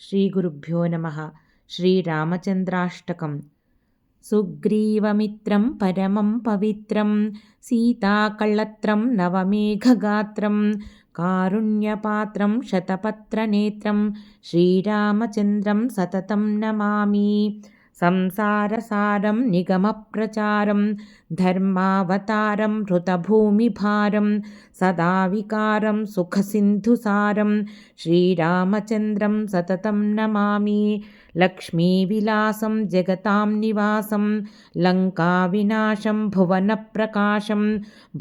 శ్రీగురుభ్యో నమ. శ్రీరామచంద్రాష్టకం. సుగ్రీవమిత్రం పరమం పవిత్రం. సీతాకళ్ళత్రం నవమేఘగాత్రం. కారుణ్యపాత్రం శతపత్రనేత్రం శ్రీరామచంద్రం సతతం నమామి. संसारसारं निगमप्रचारं धर्मावतारं हृतभूमिभारं सदा विकारं सुखसिन्धुसारं श्रीरामचन्द्रं सततं नमामि लक्ष्मीविलासं जगतां निवासं लङ्काविनाशं भुवनप्रकाशं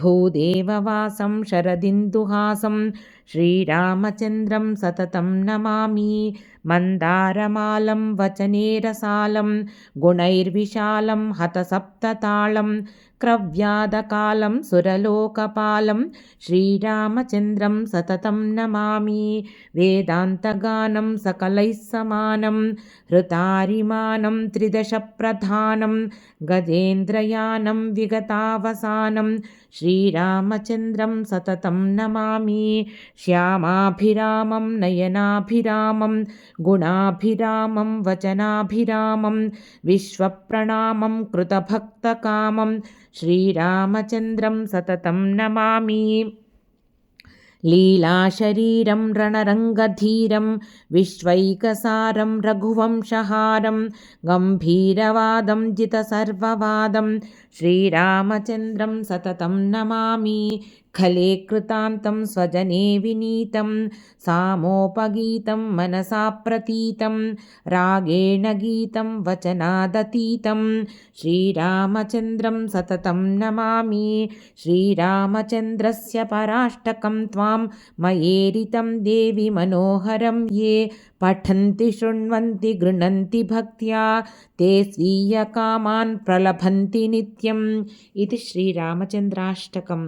भूदेववासं शरदिन्दुहासं श्रीरामचन्द्रं सततं नमामि मन्दारमालं वचनेरसालं गुणैर्विशालं हतसप्ततालं क्रव्यादकालं सुरलोकपालं श्रीरामचन्द्रं सततं नमामि वेदान्तगानं सकलैः समानं हृतारिमानं त्रिदशप्रधानं गजेन्द्रयानं विगतावसानं श्रीरामचन्द्रं सततं नमामि श्यामाभिरामं नयनाभिरामं गुणाभिरामं वचनाभिरामं विश्वप्रणामं कृतभक्तकामं श्रीरामचन्द्रं सततं नमामि लीलाशरीरं रणरङ्गधीरं विश्वैकसारं रघुवंशहारं गम्भीरवादं जितसर्ववादं श्रीरामचन्द्रं सततं नमामि खले कृतान्तं स्वजने विनीतं सामोपगीतं मनसा प्रतीतं रागेण गीतं वचनादतीतं। श्रीरामचन्द्रं सततं नमामि श्रीरामचन्द्रस्य पराष्टकं त्वां मयेरितं देवि मनोहरं ये पठन्ति शृण्वन्ति गृह्णन्ति भक्त्या ते स्वीयकामान् प्रलभन्ति नित्यम् इति श्रीरामचन्द्राष्टकम्